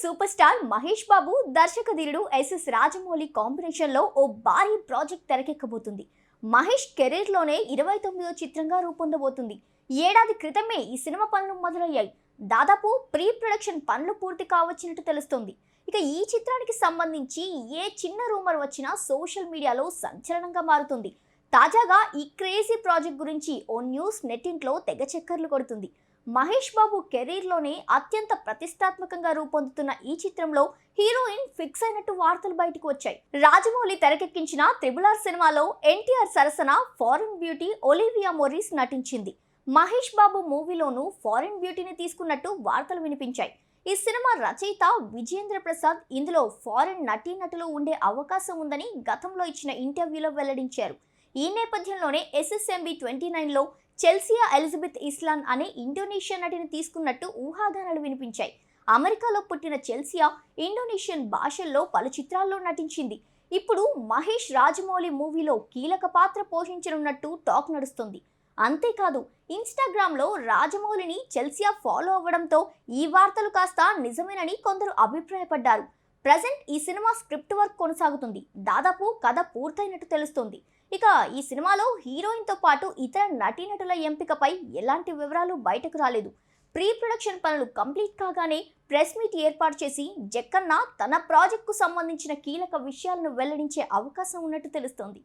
Super star Mahesh Babu దర్శకధీరుడు SS Rajamouli కాంబినేషన్లో ఓ భారీ ప్రాజెక్ట్ తెరకెక్కబోతుంది. మహేష్ కెరీర్లోనే ఇరవై తొమ్మిదో చిత్రంగా రూపొందబోతుంది. ఏడాది క్రితమే ఈ సినిమా పనులు మొదలయ్యాయి. దాదాపు ప్రీ ప్రొడక్షన్ పనులు పూర్తి కావచ్చినట్టు తెలుస్తోంది. ఇక ఈ చిత్రానికి సంబంధించి ఏ చిన్న రూమర్ వచ్చినా సోషల్ మీడియాలో సంచలనంగా మారుతుంది. తాజాగా ఈ క్రేజీ ప్రాజెక్ట్ గురించి ఓ న్యూస్ నెట్టింట్లో తెగ చక్కర్లు కొడుతుంది. మహేష్ బాబు కెరీర్లోనే అత్యంత ప్రతిష్టాత్మకంగా రూపొందుతున్న ఈ చిత్రంలో హీరోయిన్ ఫిక్స్ అయినట్టు వార్తలు బయటకు వచ్చాయి. రాజమౌళి తెరకెక్కించిన త్రిబులార్ సినిమాలో ఎన్టీఆర్ సరసన ఫారిన్ బ్యూటీ ఒలివియా మొరీస్ నటించింది. మహేష్ బాబు మూవీలోనూ ఫారిన్ బ్యూటీని తీసుకున్నట్టు వార్తలు వినిపించాయి. ఈ సినిమా రచయిత విజేంద్ర ప్రసాద్ ఇందులో ఫారిన్ నటీనటులు ఉండే అవకాశం ఉందని గతంలో ఇచ్చిన ఇంటర్వ్యూలో వెల్లడించారు. ఈ నేపథ్యంలోనే ఎస్ఎస్ఎంబి ట్వంటీ నైన్లో చెల్సియా ఎలిజబెత్ ఇస్లాన్ అనే ఇండోనేషియా నటిని తీసుకున్నట్టు ఊహాగానాలు వినిపించాయి. అమెరికాలో పుట్టిన చెల్సియా ఇండోనేషియన్ భాషల్లో పలు చిత్రాల్లో నటించింది. ఇప్పుడు మహేష్ రాజమౌళి మూవీలో కీలక పాత్ర పోషించనున్నట్టు టాక్ నడుస్తుంది. అంతేకాదు ఇన్స్టాగ్రామ్లో రాజమౌళిని చెల్సియా ఫాలో అవ్వడంతో ఈ వార్తలు కాస్త నిజమేనని కొందరు అభిప్రాయపడ్డారు. ప్రజెంట్ ఈ సినిమా స్క్రిప్ట్ వర్క్ కొనసాగుతుంది. దాదాపు కథ పూర్తయినట్టు తెలుస్తుంది. ఇక ఈ సినిమాలో హీరోయిన్తో పాటు ఇతర నటీనటుల ఎంపికపై ఎలాంటి వివరాలు బయటకు రాలేదు. ప్రీ ప్రొడక్షన్ పనులు కంప్లీట్ కాగానే ప్రెస్ మీట్ ఏర్పాటు చేసి జక్కన్న తన ప్రాజెక్టుకు సంబంధించిన కీలక విషయాలను వెల్లడించే అవకాశం ఉన్నట్టు తెలుస్తోంది.